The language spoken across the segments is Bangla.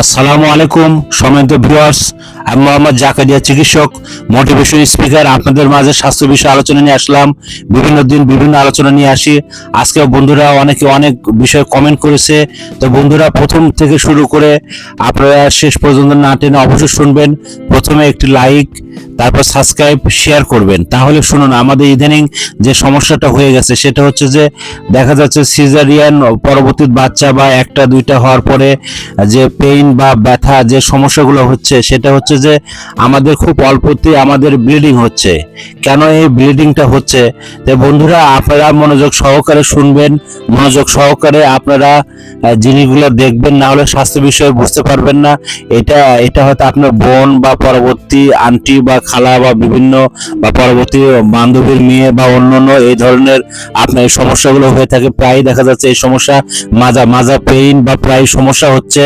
আসসালামু আলাইকুম সম্মানিত ভিউয়ার্স। আমি মোহাম্মদ জাকারিয়া চিকিৎসক মোটিভেশন স্পিকার আপনাদের মাঝে স্বাস্থ্য বিষয়ে আলোচনা নিয়ে আসলাম। বিভিন্ন দিন বিভিন্ন আলোচনা নিয়ে আসি। আজকে বন্ধুরা অনেকে অনেক বিষয়ে কমেন্ট করেছে। তো বন্ধুরা প্রথম থেকে শুরু করে আপনারা শেষ পর্যন্ত না টেনে অবশ্যই শুনবেন। প্রথমে একটি লাইক তারপর সাবস্ক্রাইব শেয়ার করবেন। তাহলে শুনুন, আমাদের ইদানিং যে সমস্যাটা হয়ে গেছে, সেটা হচ্ছে যে দেখা যাচ্ছে সিজারিয়ান পরবর্তী বাচ্চা বা একটা দুইটা হওয়ার পরে যে পেইন বা ব্যথা যে সমস্যাগুলো হচ্ছে, সেটা হচ্ছে যে আমাদের খুব অল্পতে আমাদের ব্লিডিং হচ্ছে। কেন এই ব্লিডিংটা হচ্ছে? তো বন্ধুরা, আপনারা মনোযোগ সহকারে শুনবেন। মনোযোগ সহকারে আপনারা জিনিসগুলো দেখবেন, না হলে স্বাস্থ্য বিষয়ে বুঝতে পারবেন না। এটা এটা হয়তো আপনার বোন বা পরবর্তী আন্টি বা খালা বা বিভিন্ন বা পরবর্তী বান্ধবীর মেয়ে বা অন্যান্য এই ধরনের আপনার এই সমস্যাগুলো হয়ে থাকে। প্রায় দেখা যাচ্ছে এই সমস্যা মাজা মাজা পেইন বা প্রায় সমস্যা হচ্ছে।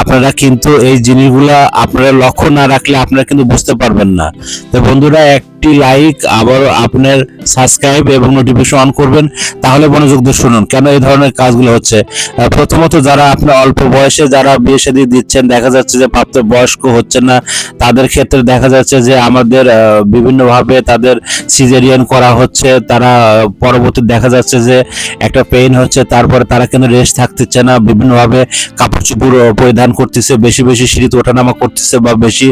আপনারা কিন্তু এই জিনিসগুলা আপনারা লক্ষ্য না রাখলে আপনারা কিন্তু বুঝতে পারবেন না। তো বন্ধুরা একটি লাইক আবার আপনার সাবস্ক্রাইব এবং নোটিফিকেশন অন করবেন, তাহলে মনোযোগ দিয়ে শুনুন কেন এই ধরনের কাজগুলো হচ্ছে। প্রথমত যারা আপনার অল্প বয়সে যারা বিয়ে শাদী দিচ্ছেন, দেখা যাচ্ছে যে প্রাপ্ত বয়স্ক হচ্ছে না, তাদের ক্ষেত্রে দেখা যাচ্ছে যে আমাদের বিভিন্নভাবে তাদের সিজারিয়ান করা হচ্ছে, তারা পরবর্তী দেখা যাচ্ছে যে একটা পেইন হচ্ছে, তারপরে তারা কিন্তু রেস্ট থাকতেছে না, বিভিন্নভাবে কাপড় চোপড় পরিধান করতেছে, বেশি বেশি সিঁড়িতে ওঠানামা করতেছে বা বেশি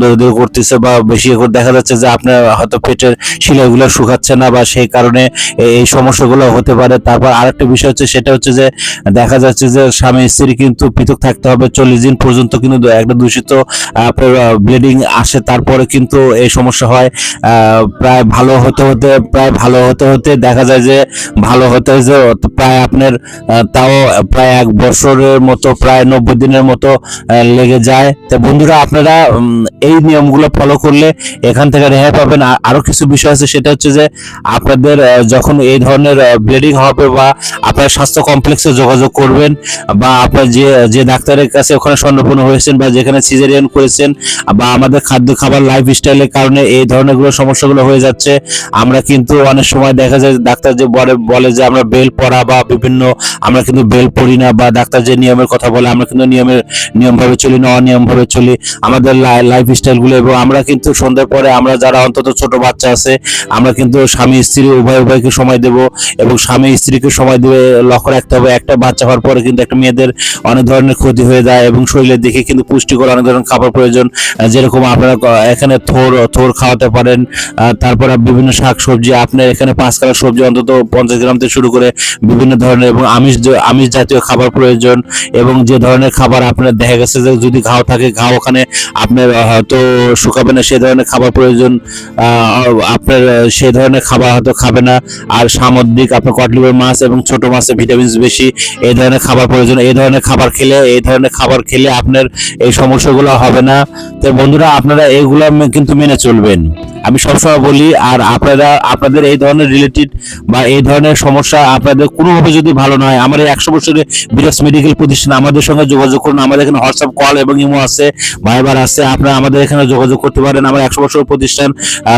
দৌড়দৌড়ি করতেছে বা বেশি দেখা যাচ্ছে যে আপনার হয়তো পেটের শিলাগুলো শুকাচ্ছে না বা সেই কারণে এই সমস্যাগুলো হতে পারে। তারপর আরেকটা বিষয় হচ্ছে, সেটা হচ্ছে যে দেখা যাচ্ছে যে স্বামী স্ত্রী কিন্তু পৃথক থাকতে হবে চল্লিশ দিন পর্যন্ত কিন্তু একটা দূষিত আপনার ব্লিডিং আসে। তারপরে কিন্তু এই সমস্যা হয়। প্রায় ভালো হতে হতে, প্রায় ভালো হতে হতে দেখা যায় যে ভালো হতে হতে প্রায় আপনার তাও প্রায় এক বছরের মতো, প্রায় নব্বই দিনের মতো লেগে যায়। তো বন্ধুরা, আপনারা এই নিয়মগুলো ফলো করলে এখান থেকে রেহাই পাবেন। আর আরও কিছু বিষয় আছে, সেটা হচ্ছে যে আপনাদের যখন এই ধরনের ব্লিডিং হবে বা আপনার স্বাস্থ্য কমপ্লেক্সে যোগাযোগ করবেন বা আপনার যে যে ডাক্তারের কাছে ওখানে স্বর্ণপূর্ণ হয়েছেন বা যেখানে সিজারিয়ান করেছেন বা আমাদের খাদ্য, খাবার লাইফ স্টাইলের কারণে এই ধরনেরগুলো সমস্যাগুলো হয়ে যাচ্ছে, আমরা কিন্তু অনেক সময় দেখা যায় ডাক্তার যে বলে বলে যে আমরা বেল পড়া বা বিভিন্ন, আমরা কিন্তু বেল পড়ি না বা ডাক্তার যে নিয়মের কথা বলে, আমরা কিন্তু নিয়মের, নিয়মভাবে চলি না অনিয়ম ভাবে চলি। আমাদের লাইফ স্টাইলগুলো এবং আমরা কিন্তু সন্ধ্যার পরে আমরা যারা অন্তত ছোট বাচ্চা আছে, আমরা কিন্তু স্বামী স্ত্রী উভয় উভয়কে সময় দেব এবং স্বামী স্ত্রীকে সময় দেবে, লক্ষ্য রাখতে হবে, একটা বাচ্চা হওয়ার পরে কিন্তু একটা মেয়েদের অনেক ধরনের ক্ষতি হয়ে যায় এবং শরীরের দিকে কিন্তু পুষ্টিকর অনেক ধরনের খাবার প্রয়োজন যেরকম আপনারা এখানে থোর থোর খাওয়াতে পারেন তারপরে বিভিন্ন শাক সবজি, আপনার এখানে পাঁচ কালার সবজি অন্তত পঞ্চাশ গ্রাম থেকে শুরু করে বিভিন্ন ধরনের এবং আমিষ আমিষ জাতীয় খাবার প্রয়োজন এবং যে ধরনের খাবার আপনার দেখা গেছে যে যদি ঘাও থাকে, ঘাও ওখানে আপনার হয়তো শুকাবে না সেই ধরনের খাবার প্রয়োজন আপনার সে ধরনের খাবার হয়তো খাবে না। আর সামুদ্রিক আপনার কটলিবের মাছ এবং ছোট মাছে ভিটামিনস বেশি, এই ধরনের খাবার প্রয়োজন। এই ধরনের খাবার খেলে, এই ধরনের খাবার খেলে আপনার এই সমস্যাগুলো হবে না। তো বন্ধুরা, আপনারা এইগুলো কিন্তু মেনে চলবেন। আমি সবসময় বলি, আর আপনারা, আপনাদের এই ধরনের রিলেটেড বা এই ধরনের সমস্যা আপনাদের কোনোভাবে যদি ভালো নয় আমার একশো বছরের বিরাজ মেডিকেল প্রতিষ্ঠান আমাদের সঙ্গে যোগাযোগ করুন। আমাদের এখানে হোয়াটসঅ্যাপ কল এবং ইমো আছে ভাইবার আছে, আপনারা আমাদের এখানে যোগাযোগ করতে পারেন। আমার একশো বছর প্রতিষ্ঠান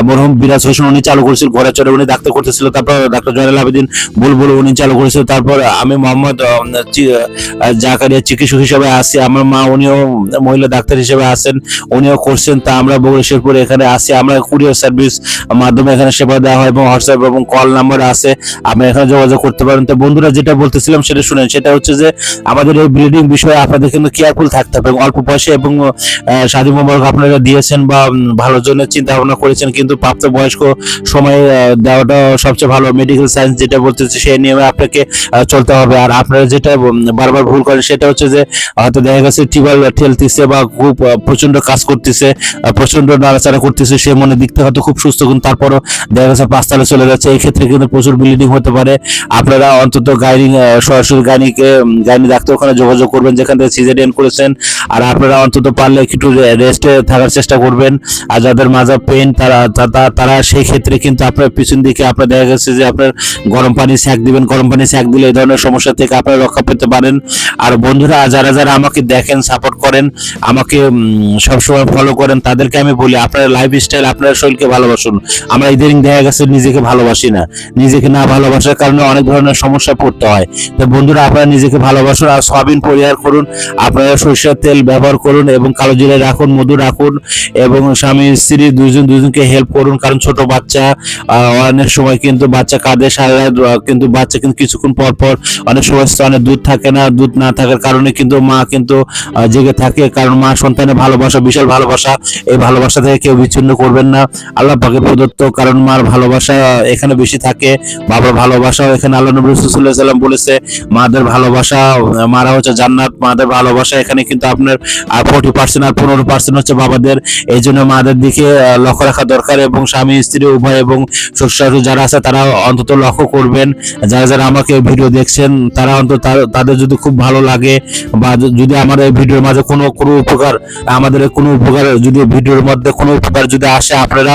মরহুম বিরাজ হোসেন উনি চালু করেছিল, ঘরে চড়ে উনি ডাক্তার করতেছিল। তারপর ডাক্তার জয়নাল আবেদিন বুলবুল উনি চালু করেছিল। তারপর আমি মোহাম্মদ জাকারিয়া চিকিৎসক হিসেবে আছি। আমার মা, উনিও মহিলা ডাক্তার হিসেবে আছেন, উনিও করছেন। তা আমরা বগুড়েশ্বরপুরে এখানে আসি আমরা কুরিয়ার সার্ভিস মাধ্যমে এখানে সেবা দেওয়া হয় এবং হোয়াটসঅ্যাপ এবং কল নাম্বার আছে। আপনি এখানে যোগাযোগ করতে পারেন। তো বন্ধুরা যেটা বলতেছিলাম সেটা শুনেন। সেটা হচ্ছে যে আমাদের এই ব্লিডিং বিষয়ে আপনাদের কিন্তু কেয়ারফুল থাকতে হবে অল্প বয়সে এবং আহ, স্বাধী মোবারক আপনারা দিয়েছেন বা উম, ভালোর জন্য চিন্তা ভাবনা করেছেন কিন্তু প্রাপ্ত বয়স্ক সময়ে দেওয়াটা সবচেয়ে ভালো। মেডিকেল সায়েন্স যেটা বলতেছে সেই নিয়মে আপনাকে চলতে হবে। আর আপনারা যেটা বারবার ভুল করেন সেটা হচ্ছে যে হয়তো দেখা গেছে টিউবওয়েল ঠেলতেছে বা খুব প্রচণ্ড কাজ করতেছে প্রচণ্ড নাড়াচাড়া করতেছে সে মনে দিকতে হয়তো খুব সুস্থ, কিন্তু তারপরও দেখা গেছে পাঁচতলা চলে যাচ্ছে। এই ক্ষেত্রে কিন্তু প্রচুর ব্লিডিং হতে পারে। আপনারা অন্তত গাইনি সরাসরি গাইনিকে গাইনি ডাক্তার ওখানে যোগাযোগ করবেন, যেখান থেকে সিজারিয়ান করেছেন। আর আপনারা অন্তত পারলে একটু রেস্টে থাকার চেষ্টা করবেন। আর যাদের মাজা পেন তারা তারা সেই ক্ষেত্রে কিন্তু আপনার পিছন দিকে আপনার দেখা গেছে যে আপনার গরম পানি স্যাক দিবেন। গরম পানি স্যাক দিলে এই ধরনের সমস্যা থেকে আপনারা রক্ষা পেতে পারেন। আর বন্ধুরা, যারা যারা আমাকে দেখেন সাপোর্ট করেন, আমাকে সবসময় ফলো করেন, তাদেরকে আমি বলি, আপনার লাইফ স্টাইল আপনার শরীরকে নিজেকে ভালোবাসুন। আমরা ইদানিং দেখা গেছে নিজেকে ভালোবাসি না। নিজেকে না ভালোবাসার কারণে অনেক ধরনের সমস্যা পড়তে হয়। তো বন্ধুরা, আপনারা নিজেকে ভালোবাসুন আর সয়াবিন পরিহার করুন। আপনারা সরিষার তেল ব্যবহার করুন এবং কালো জিরে রাখুন, মধু রাখুন এবং স্বামী, স্ত্রী দুজন দুজনকে হেল্প করুন। কারণ ছোট বাচ্চা অনেক সময় কিন্তু বাচ্চা কাঁদে, সারা কিন্তু বাচ্চা কিন্তু কিছুক্ষণ পর পর অনেক সময় স্তনে দুধ থাকে না। দুধ না থাকার কারণে কিন্তু মা কিন্তু জেগে থাকে। কারণ মা সন্তানের ভালোবাসা, বিশাল ভালোবাসা। এই ভালোবাসা থেকে কেউ বিচ্ছিন্ন করবেন না। আল্লাহ পাকে প্রদত্ত কারণ মার ভালোবাসা এখানে বেশি থাকে। বাবার ভালোবাসা এখানে আল্লাহ নবী সাল্লাল্লাহু সাল্লাম বলেছে, মাদের ভালোবাসা, মারা হচ্ছে জান্নাত, মাদের ভালোবাসা এখানে কিন্তু আপনার ফোর্টি পার্সেন্ট আর পনেরো পার্সেন্ট হচ্ছে বাবাদের। এই জন্য মাদের দিকে লক্ষ্য রাখা দরকার এবং স্বামী, স্ত্রী, উভয় এবং শ্বশুর যারা আছে তারা অন্তত লক্ষ্য করবেন। যারা যারা আমাকে ভিডিও দেখছেন, তারা অন্তত তাদের যদি খুব ভালো লাগে বা যদি আমার এই ভিডিওর মাঝে কোনো কোনো উপকার, আমাদের কোনো উপকার যদি ভিডিওর মধ্যে কোনো উপকার যদি আসে, আপনারা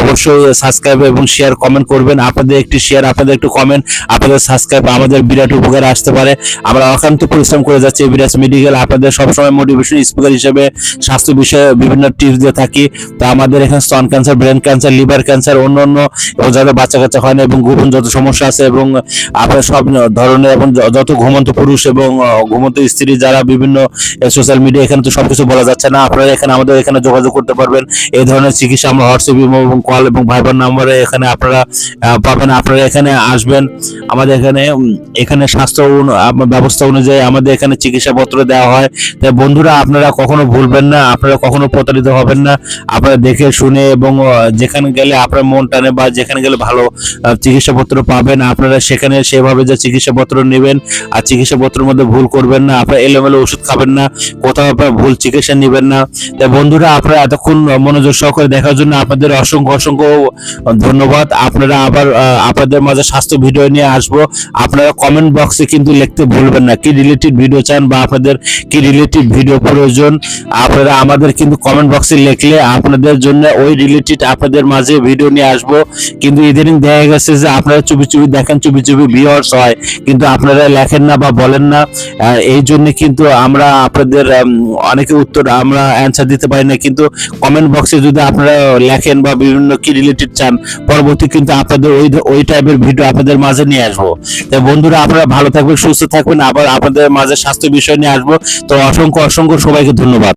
অবশ্যই সাবস্ক্রাইব এবং শেয়ার কমেন্ট করবেন। আপনাদের একটি শেয়ার আপনাদের একটু কমেন্ট আপনাদের সাবস্ক্রাইব আমাদের বিরাট উপকার আসতে পারে। আমরা অকান্ত পরিশ্রম করে যাচ্ছি বিরাট মেডিকেল আপনাদের সবসময় মোটিভেশন স্পিকার হিসেবে, স্বাস্থ্য বিষয়ে বিভিন্ন টিপস দিয়ে থাকি। তো আমাদের এখানে স্তন cancer brain cancer liver cancer অন্য অন্য, এবং যাদের বাচ্চা কাচ্চা হয় না, এবং গোপন যত সমস্যা আছে, এবং আপনার সব ধরনের, এবং যত ঘুমন্ত পুরুষ এবং ঘুমন্ত স্ত্রী যারা বিভিন্ন সোশ্যাল মিডিয়া এখানে তো সবকিছু বলা যাচ্ছে না। আপনারা এখানে আমাদের এখানে যোগাযোগ করতে পারবেন। এই ধরনের চিকিৎসা আমরা হোয়াটসঅ্যাপ এবং কল এবং ভাইবার নাম্বারে এখানে আপনারা পাবেন। আপনারা এখানে আসবেন। আমাদের এখানে এখানে স্বাস্থ্য ব্যবস্থা অনুযায়ী আমাদের এখানে চিকিৎসাপত্র দেওয়া হয়। তাই বন্ধুরা, আপনারা কখনো ভুলবেন না। আপনারা কখনো প্রতারিত হবেন না। আপনারা দেখে, শুনে এবং যেখানে গেলে আপনার মন টানে বা যেখানে গেলে ভালো চিকিৎসাপত্র পাবেন, আপনারা সেখানে সেভাবে যে চিকিৎসাপত্র নেবেন আর চিকিৎসাপত্রের মধ্যে ভুল করবেন না। আপনারা এলোমেলো ওষুধ খাবেন না। কোথাও আপনারা ভুল চিকিৎসা নেবেন না। তাই বন্ধুরা, আপনারা এতক্ষণ মনোযোগ সহকারে দেখার জন্য আপনাদের অসংখ্য অসংখ্য ধন্যবাদ। আপনারা আবার আপনাদের মাঝে স্বাস্থ্য ভিডিও নিয়ে আসব। আপনারা কমেন্ট বক্সে কিন্তু লিখতে ভুলবেন না, কি রিলেটিভ ভিডিও চান বা আপনাদের কি রিলেটিভ ভিডিও প্রয়োজন, আপনারা আমাদের কিন্তু কমেন্ট বক্সে লিখলে আপনাদের জন্য ওই রিলেটেড আপনাদের মাঝে ভিডিও নিয়ে আসব। কিন্তু ইদানিং দেখা গেছে যে আপনারা চুপি চুপি দেখেন, চুপি চুপি ভিউয়ার্স হয়, কিন্তু আপনারা লেখেন না বা বলেন না। এই জন্য কিন্তু আমরা আপনাদের অনেকে উত্তর আমরা অ্যান্সার দিতে পারি না, কিন্তু কমেন্ট বক্সে যদি আপনারা লেখেন বা বিভিন্ন কি রিলেটেড চান, পরবর্তী কিন্তু আপনাদের ওই ওই টাইপের ভিডিও আপনাদের মাঝে নিয়ে আসব। তাই বন্ধুরা, আপনারা ভালো থাকবেন, সুস্থ থাকবেন। আবার আপনাদের মাঝে স্বাস্থ্য বিষয় নিয়ে আসব। তো অসংখ্য অসংখ্য সবাইকে ধন্যবাদ।